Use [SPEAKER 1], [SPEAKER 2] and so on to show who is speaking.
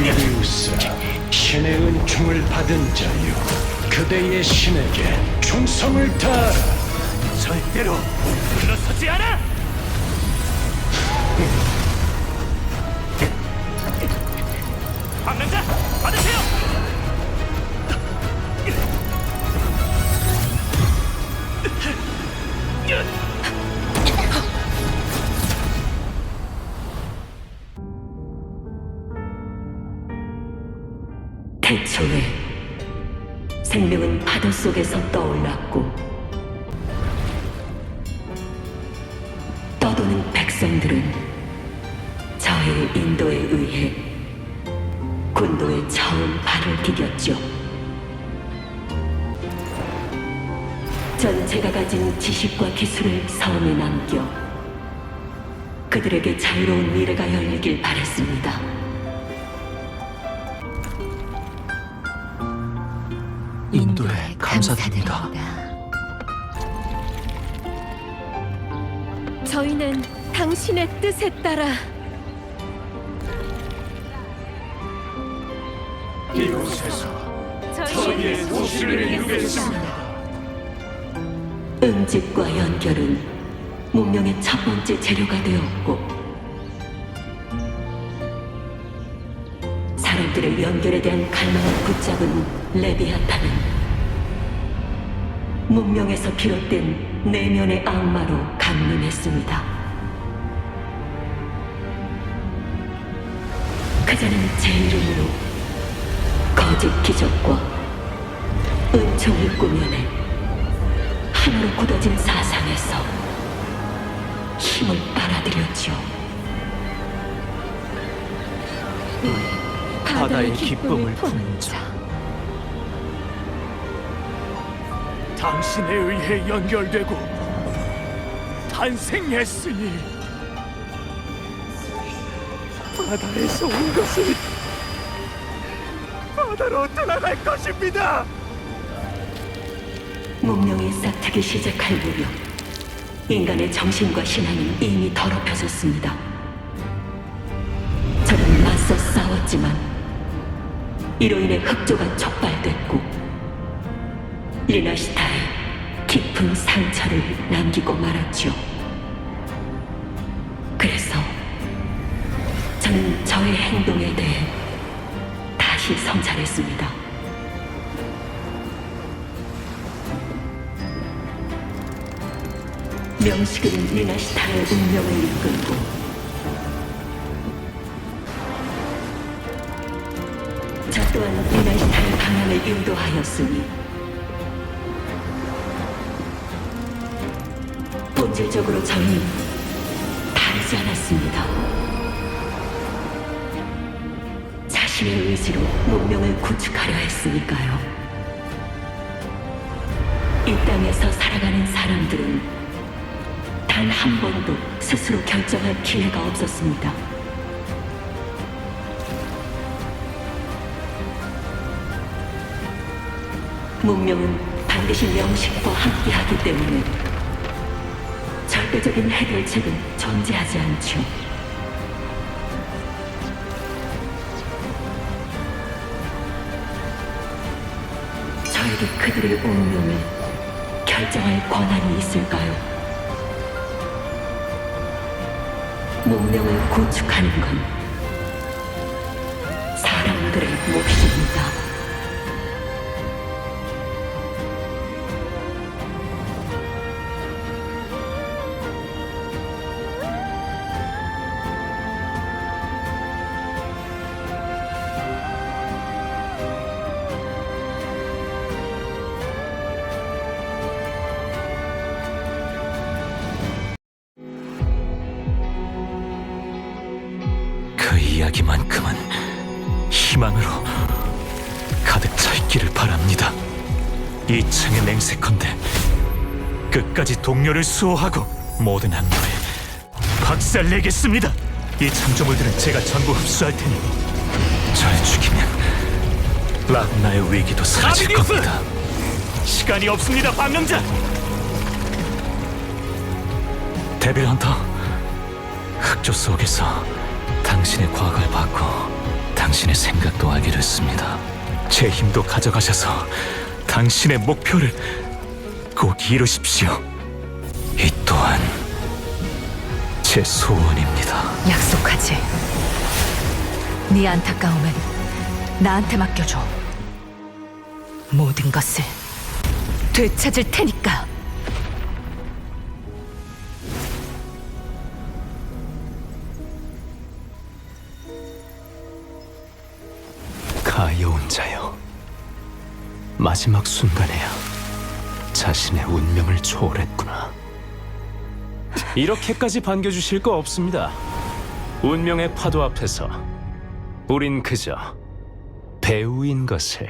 [SPEAKER 1] 메비우스 신의 은총을 받은 자요 그대의 신에게 충성을 다하라
[SPEAKER 2] 절대로 물러서지 않아!
[SPEAKER 3] 태초에 생명은 파도 속에서 떠올랐고 떠도는 백성들은 저의 인도에 의해 군도에 처음 발을 디뎠죠. 전 제가 가진 지식과 기술을 섬에 남겨 그들에게 자유로운 미래가 열리길 바랬습니다.
[SPEAKER 4] 감사드립니다.
[SPEAKER 5] 저희는 당신의 뜻에 따라
[SPEAKER 1] 이곳에서
[SPEAKER 5] 저희의
[SPEAKER 1] 도시를 이루겠습니다.
[SPEAKER 3] 음직과 연결은 문명의 첫 번째 재료가 되었고 사람들의 연결에 대한 갈망을 붙잡은 레비아탄은 문명에서 비롯된 내면의 악마로 강림했습니다. 그자는 제 이름으로 거짓 기적과 은총을 꾸며내 하나로 굳어진 사상에서 힘을 빨아들였죠.
[SPEAKER 4] 바다의 기쁨을 품는 자.
[SPEAKER 2] 당신에 의해 연결되고 탄생했으니 바다에서 온 것은 바다로 돌아갈 것입니다.
[SPEAKER 3] 문명이 싹트기 시작할 무렵 인간의 정신과 신앙은 이미 더럽혀졌습니다. 저는 맞서 싸웠지만 이로 인해 흑조가 촉발됐고 리나시타에 깊은 상처를 남기고 말았죠. 그래서 저는 저의 행동에 대해 다시 성찰했습니다. 명식은 리나시타의 운명을 이끌고 저 또한 리나시타의 방향을 인도하였으니 본질적으로 저는 다르지 않았습니다. 자신의 의지로 문명을 구축하려 했으니까요. 이 땅에서 살아가는 사람들은 단 한 번도 스스로 결정할 기회가 없었습니다. 문명은 반드시 명식과 함께하기 때문에 절대적인 해결책은 존재하지 않죠. 저에게 그들의 운명을 결정할 권한이 있을까요? 문명을 구축하는 건 사람들의 몫입
[SPEAKER 4] 이야기만큼은 희망으로 가득 차 있기를 바랍니다. 이 창의 맹세컨대 끝까지 동료를 수호하고 모든 악물에 박살내겠습니다. 이 창조물들은 제가 전부 흡수할 테니 절 죽이면 라그나의 위기도 사라질
[SPEAKER 2] 아비디우스!
[SPEAKER 4] 겁니다.
[SPEAKER 2] 시간이 없습니다, 방랑자.
[SPEAKER 4] 데빌 헌터, 흑조 속에서 당신의 과거를 받고 당신의 생각도 알게 됐습니다. 제 힘도 가져가셔서 당신의 목표를 꼭 이루십시오. 이 또한 제 소원입니다.
[SPEAKER 6] 약속하지. 네 안타까움은 나한테 맡겨줘. 모든 것을 되찾을 테니까.
[SPEAKER 7] 마지막 순간에야 자신의 운명을 초월했구나. 이렇게까지 반겨주실 거 없습니다. 운명의 파도 앞에서 우린 그저 배우인 것을